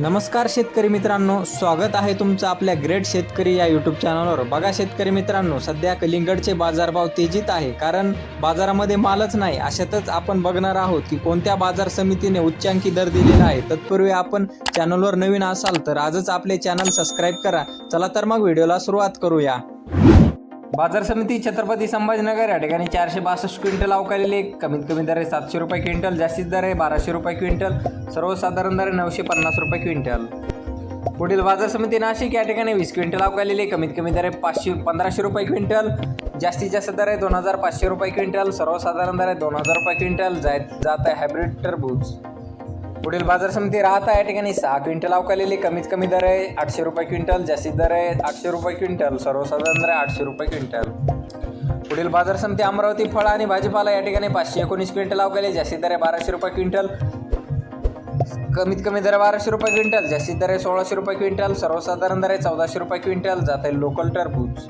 नमस्कार शेतकरी मित्रांनो स्वागत आहे तुमचं आपल्या ग्रेट शेतकरी या यूट्यूब चॅनलवर बघा शेतकरी मित्रांनो सध्या कलिंगडचे बाजारभाव तेजीत आहे कारण बाजारामध्ये मालच नाही. अशातच आपण बघणार आहोत की कोणत्या बाजार समितीने उच्चांकी दर दिलेला आहे. तत्पूर्वी आपण चॅनलवर नवीन असाल तर आजच आपले चॅनल सबस्क्राईब करा. चला तर मग व्हिडिओला सुरुवात करूया. बाजार समिती छत्रपती संभाजीनगर या ठिकाणी चारशे बासष्ट क्विंटल अवकालेले कमीत कमी दर आहे सातशे रुपये क्विंटल जास्तीत दर आहे बाराशे रुपये क्विंटल सर्वसाधारण दर आहे नऊशे पन्नास रुपये क्विंटल. पुढील बाजार समिती नाशिक या ठिकाणी वीस क्विंटल अवकालेले कमीत कमी दर आहे पाचशे पंधराशे रुपये क्विंटल जास्तीत जास्त दर आहे दोन हजार पाचशे रुपये क्विंटल सर्वसाधारण दर आहे दोन हजार रुपये क्विंटल जात जात आहे हायब्रिड टरबूज पुढील बाजार समिती राहता या ठिकाणी सहा क्विंटल अवकालेली कमीत कमी दर आहे. आठशे रुपये क्विंटल जास्तीत दर आहे आठशे रुपये क्विंटल सर्वसाधारण दर आहे आठशे रुपये क्विंटल. पुढील बाजार समिती अमरावती फळ आणि भाजीपाला या ठिकाणी पाचशे एकोणीस क्विंटल अवकाले जास्तीत दर आहे बाराशे रुपये क्विंटल. कमीत कमी दर बाराशे रुपये क्विंटल जास्तीत दर आहे सोळाशे रुपये क्विंटल सर्वसाधारण दर आहे चौदाशे रुपये क्विंटल. जात आहे लोकल टरबूज.